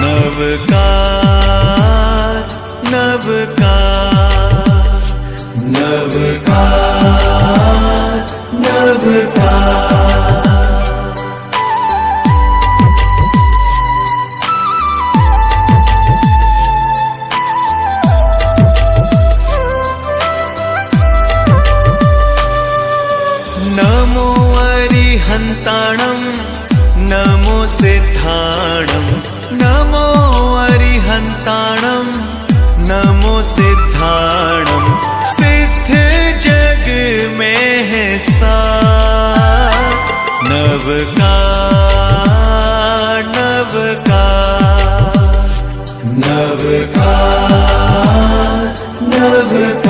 नवकार नवकार नवकार नवकार। नमो अरिहन्ताणं नमो सिद्धाणं, नमो अरिहन्ताणं, नमो सिद्धाणं, सिद्ध जग में है सार। नवकार नवकार नवकार नवकार।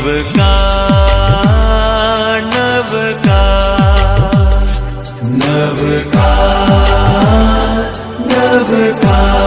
नवकार नवका नवका नवकार